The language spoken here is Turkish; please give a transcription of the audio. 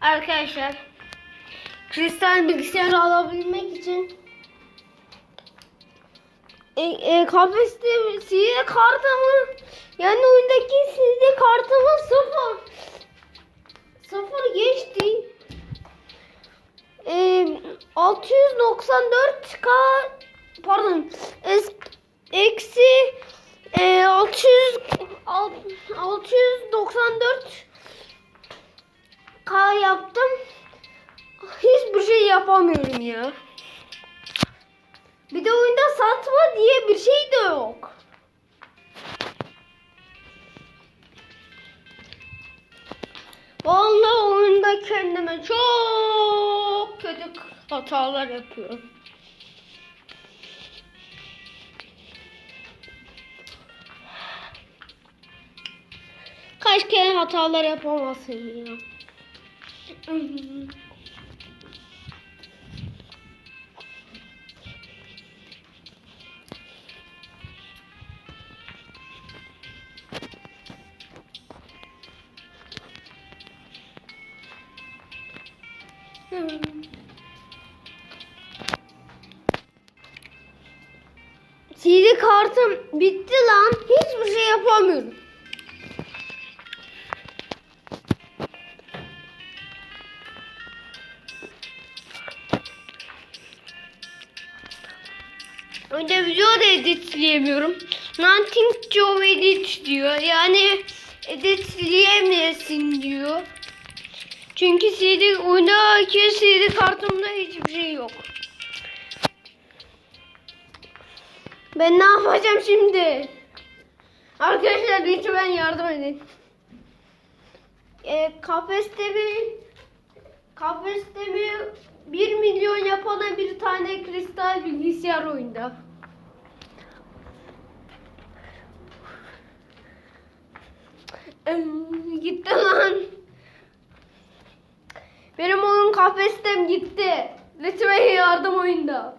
Arkadaşlar kristal bilgisayar alabilmek için e, e, kafeste CD kartımı yani oyundaki CD kartımı sıfır sıfır geçti. E, 694 k pardon es, eksi e, 600 alt- 694 K yaptım. Hiçbir şey yapamıyorum ya. Bir de oyunda satma diye bir şey de yok. Vallahi oyunda kendime çok kötü hatalar yapıyorum. Kaç kere hatalar yapamazsın ya. CD kartım bitti lan. Hiçbir şey yapamıyorum. Önce video da editleyemiyorum. Nothing to edit diyor. Yani editleyemezsin diyor. Çünkü CD oyundaki CD kartımda hiçbir şey yok. Ben ne yapacağım şimdi? Arkadaşlar lütfen yardım edin. E, kafeste kafeste 1 milyon yapana bir tane kristal bilgisayar oyunda. Gitti lan. Benim oyun kafestem gitti. Lütfen yardım oyunda.